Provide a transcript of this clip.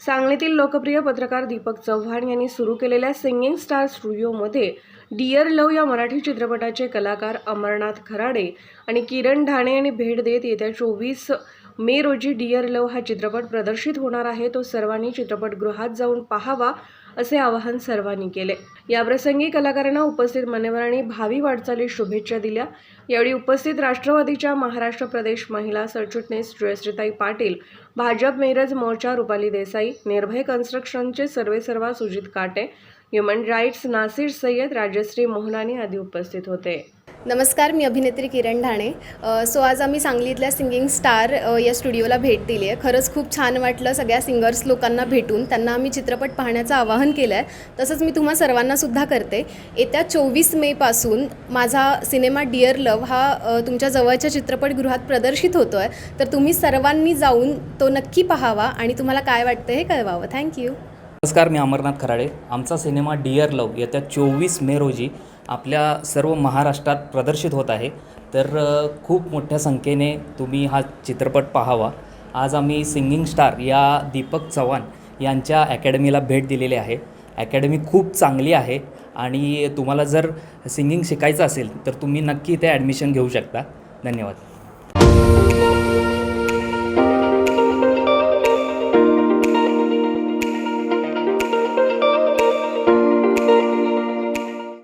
सांगलीतील लोकप्रिय पत्रकार दीपक चव्हाण यांनी सुरू केलेल्या सिंगिंग स्टार स्टुडिओमध्ये डिअर लव या मराठी चित्रपटाचे कलाकार अमरनाथ खराडे आणि किरण ढाणे यांनी भेट देत येत्या चोवीस मे रोजी डिअर लव हा चित्रपट प्रदर्शित होणार आहे. तो सर्वांनी चित्रपटगृहात जाऊन पाहावा असे आवाहन सर्वांनी केले. याप्रसंगी कलाकारांना उपस्थित मान्यवरांनी भावी वाटचालीस शुभेच्छा दिल्या. यावेळी उपस्थित राष्ट्रवादीच्या महाराष्ट्र प्रदेश महिला सरचिटणीस जयश्रीताई पाटील भाजप मिरज मोर्चा रुपाली देसाई निर्भय कन्स्ट्रक्शनचे सर्वेसर्वा सुजित काटे ह्युमन राईट्स नासिर सय्यद राजश्री मोहनानी आदी उपस्थित होते. नमस्कार मी अभिनेत्री किरण ढाणे. सो आज आम्ही सांगलीतल्या सिंगिंग स्टार या स्टुडिओला भेट दिली आहे खरंच खूप छान वाटलं सगळ्या सिंगर्स लोकांना भेटून. त्यांना आम्ही चित्रपट पाहण्याचं आवाहन केलं आहे तसंच मी तुम्हा सर्वांनासुद्धा करते. येत्या चोवीस मेपासून माझा सिनेमा डिअर लव हा तुमच्या जवळच्या चित्रपटगृहात प्रदर्शित होतो आहे तर तुम्ही सर्वांनी जाऊन तो नक्की पाहावा आणि तुम्हाला काय वाटतं हे कळवावं. थँक्यू. नमस्कार मी अमरनाथ खराडे. आमचा सिनेमा डिअर लव येत्या चोवीस मे रोजी आपल्या सर्व महाराष्ट्रात प्रदर्शित होत आहे. तर खूप मोठ्या संख्येने तुम्ही हा चित्रपट पाहावा. आज आम्ही सिंगिंग स्टार या दीपक चव्हाण यांच्या अकॅडमीला भेट दिलेली आहे. अकॅडमी खूप चांगली आहे आणि तुम्हाला जर सिंगिंग शिकायचं असेल तर तुम्ही नक्की इथे ॲडमिशन घेऊ शकता. धन्यवाद.